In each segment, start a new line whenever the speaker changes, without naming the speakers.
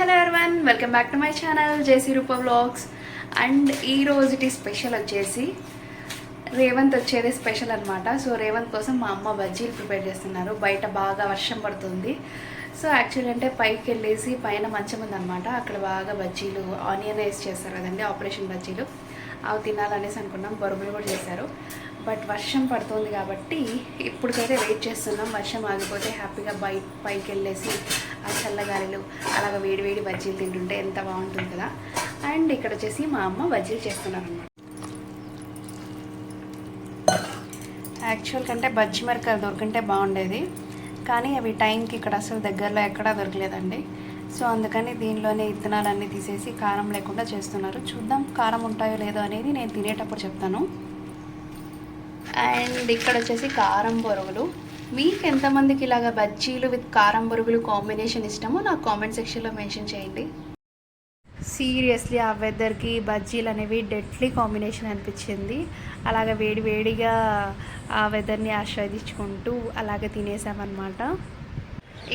Welcome back to my channel JC Roopa vlogs. And ఈ రోజుటి special వచ్చేసి రేవంత్ వచ్చేది స్పెషల్ అనమాట సో రేవంత్ కోసం మా అమ్మ బజ్జీలు ప్రిపేర్ చేస్తున్నారు. బయట బాగా వర్షం పడుతుంది. సో యాక్చువల్లీ అంటే పైకి వెళ్ళేసి పైన మంచం ఉందన్నమాట. అక్కడ బాగా బజ్జీలు ఆనియన్ వేసి చేస్తారు కదండి ఆపరేషన్ బజ్జీలు. అవి తినాలనేసి అనుకున్నాం. బొరుగులు కూడా చేశారు. బట్ వర్షం పడుతుంది కాబట్టి ఇప్పటికైతే వెయిట్ చేస్తున్నాం. వర్షం ఆగిపోతే హ్యాపీగా బై పైకి వెళ్ళేసి ఆ చల్లగాలిలు అలాగ వేడివేడి బజ్జీలు తింటుంటే ఎంత బాగుంటుంది కదా. అండ్ ఇక్కడ వచ్చేసి మా అమ్మ బజ్జీలు చేస్తున్నారనమాట యాక్చువల్ కంటే బజ్జి మరకలు దొరికింటే బాగుండేది. కానీ అవి టైంకి ఇక్కడ అసలు దగ్గరలో ఎక్కడా దొరకలేదండి. సో అందుకని దీనిలోనే ఇత్తనాలన్నీ తీసేసి కారం లేకుండా చేస్తున్నారు. చూద్దాం కారం ఉంటాయో లేదో అనేది నేను తినేటప్పుడు చెప్తాను. అండ్ ఇక్కడ వచ్చేసి కారం బొరుగులు. మీకు ఎంతమందికి ఇలాగ బజ్జీలు విత్ కారం బొరుగులు కాంబినేషన్ ఇష్టమో నాకు కామెంట్ సెక్షన్లో మెన్షన్ చేయండి. సీరియస్లీ ఆ వెదర్కి బజ్జీలు అనేవి డెడ్లీ కాంబినేషన్ అనిపించింది. అలాగ వేడి వేడిగా ఆ వెదర్ని ఆస్వాదించుకుంటూ అలాగే తినేసామన్నమాట.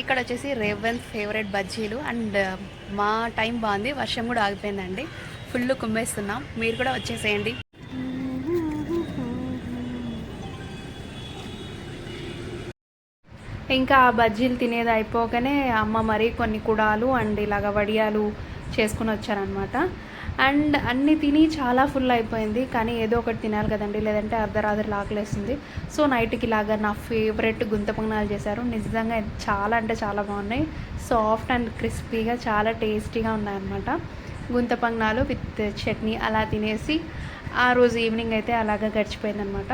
ఇక్కడ వచ్చేసి రేవన్ ఫేవరెట్ బజ్జీలు. అండ్ uh, మా టైం బాగుంది. వర్షం కూడా ఆగిపోయిందండి. ఫుల్ కుమ్మేస్తున్నాం. మీరు కూడా వచ్చేసేయండి. ఇంకా ఆ బజ్జీలు తినేది అయిపోగానే అమ్మ మరి కొన్ని కుడాలు అండ్ ఇలాగ వడియాలు చేసుకుని వచ్చారనమాట అండ్ అన్నీ తిని చాలా ఫుల్ అయిపోయింది. కానీ ఏదో ఒకటి తినాలి కదండి. లేదంటే అర్ధరాత్రి ఆకలేస్తుంది సో నైట్కి ఇలాగా నా ఫేవరెట్ గుంత పొంగనాలు చేశారు. నిజంగా చాలా అంటే చాలా బాగున్నాయి. సాఫ్ట్ అండ్ క్రిస్పీగా చాలా టేస్టీగా ఉన్నాయన్నమాట. గుంత పొంగనాలు విత్ చట్నీ అలా తినేసి ఆ రోజు ఈవినింగ్ అయితే అలాగా గడిచిపోయిందనమాట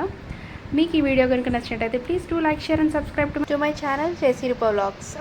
మీకు ఈ వీడియో కనుక నచ్చినట్టయితే please do like share and subscribe to my channel చేసి రూప వ్లాగ్స్.